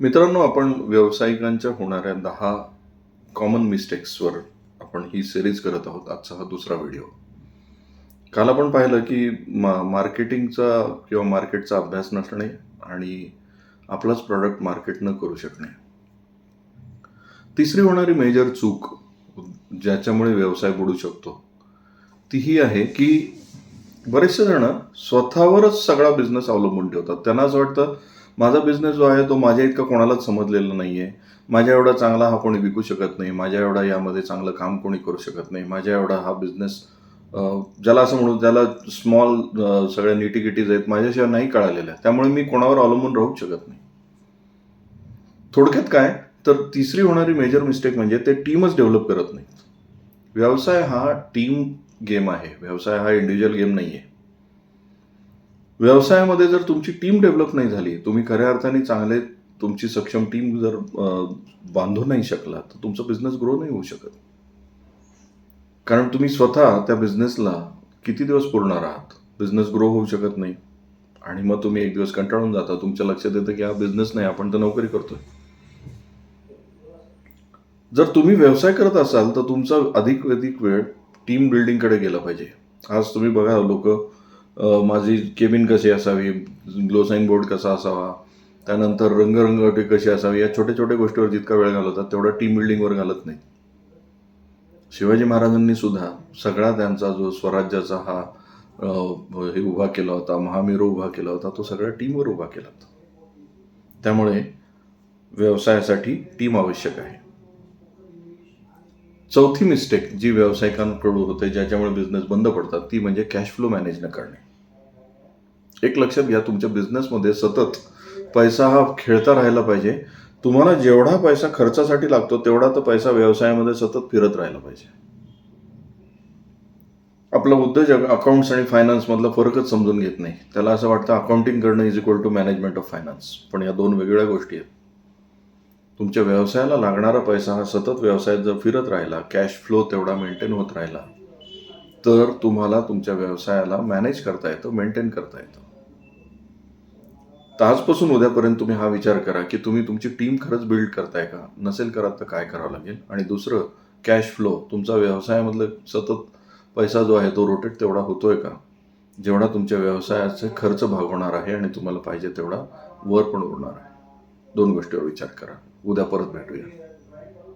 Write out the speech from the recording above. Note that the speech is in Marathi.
मित्रांनो आपण व्यावसायिकांच्या होणाऱ्या दहा कॉमन मिस्टेक्सवर आपण ही सिरीज करत आहोत. आजचा हा दुसरा व्हिडिओ काल आपण पाहिलं की मा मार्केटिंगचा किंवा मार्केटचा अभ्यास नसणे आणि आपलाच प्रॉडक्ट मार्केट न करू शकणे. तिसरी होणारी मेजर चूक ज्याच्यामुळे व्यवसाय बुडू शकतो ती ही आहे की बरेचसे जण स्वतःवरच सगळा बिझनेस अवलंबून ठेवतात. त्यांना असं वाटतं माझा बिझनेस जो आहे तो माझ्या इतका कोणालाच समजलेला नाही आहे माझ्या एवढा चांगला हा कोणी विकू शकत नाही. माझ्या एवढा यामध्ये चांगलं काम कोणी करू शकत नाही. माझ्या एवढा हा बिझनेस ज्याला असं म्हणू त्याला स्मॉल सगळ्या निटीगिटीज आहेत माझ्याशिवाय नाही कळालेल्या. त्यामुळे मी कोणावर अवलंबून राहूच शकत नाही. थोडक्यात काय? तर तिसरी होणारी मेजर मिस्टेक म्हणजे ते टीमच डेव्हलप करत नाहीत. व्यवसाय हा टीम गेम आहे. व्यवसाय हा इंडिव्हिज्युअल गेम नाही आहे व्यवसायामध्ये जर तुमची टीम डेव्हलप नाही झाली तुम्ही खऱ्या अर्थाने चांगले तुमची सक्षम टीम जर बांधू नाही शकला तर तुमचा बिझनेस ग्रो नाही होऊ शकत. कारण तुम्ही स्वतः त्या बिझनेसला किती दिवस पुरणार आहात? बिझनेस ग्रो होऊ शकत नाही. आणि मग तुम्ही एक दिवस कंटाळून जाता. तुमच्या लक्षात येतं की हा बिझनेस नाही आपण तर नोकरी करतोय. जर तुम्ही व्यवसाय करत असाल तर तुमचा अधिक अधिक वेळ टीम बिल्डिंगकडे गेला पाहिजे. आज तुम्ही बघा लोक माझी केबिन कशी असावी? ग्लो साईन बोर्ड कसा असावा? त्यानंतर रंगरंगवटी कशी असावी? या छोट्या छोट्या गोष्टीवर जितका वेळ घालवतात तेवढा टीम बिल्डिंगवर घालत नाही. शिवाजी महाराजांनी सुद्धा सगळा त्यांचा जो स्वराज्याचा हा हे उभा केला होता महामेरू उभा केला होता तो सगळ्या टीमवर उभा केला होता. त्यामुळे व्यवसायासाठी टीम आवश्यक आहे. चौथी मिस्टेक जी व्यावसायिकांकडून होते ज्याच्यामुळे बिझनेस बंद पडतात ती म्हणजे कॅश फ्लो मॅनेज न करणे. एक लक्षात घ्या तुमच्या बिझनेसमध्ये सतत पैसा हा खेळता राहायला पाहिजे. तुम्हाला जेवढा पैसा खर्चासाठी लागतो तेवढा तर पैसा व्यवसायामध्ये सतत फिरत राहिला पाहिजे. आपला उद्योजक अकाउंट्स आणि फायनान्स मधला फरकच समजून घेत नाही. त्याला असं वाटतं अकाउंटिंग करणं is equal to management of finance पण या दोन वेगळ्या गोष्टी आहेत. तुमच्या व्यवसायाला लागणारा पैसा हा सतत व्यवसायात जर फिरत राहिला कॅश फ्लो तेवढा मेंटेन होत राहिला तर तुम्हाला तुमच्या व्यवसायाला मॅनेज करता येतं मेंटेन करता येतं. तर आजपासून उद्यापर्यंत तुम्ही हा विचार करा की तुम्ही तुमची टीम खरंच बिल्ड करताय का? नसेल करत तर काय करावं लागेल? आणि दुसरं कॅश फ्लो तुमचा व्यवसायामधलं सतत पैसा जो आहे तो रोटेट तेवढा होतोय का? जेवढा तुमच्या व्यवसायाचे खर्च भागवणार आहे आणि तुम्हाला पाहिजे तेवढा वर पण उरणार आहे. दोन गोष्टीवर विचार करा. उद्या परत भेटूया.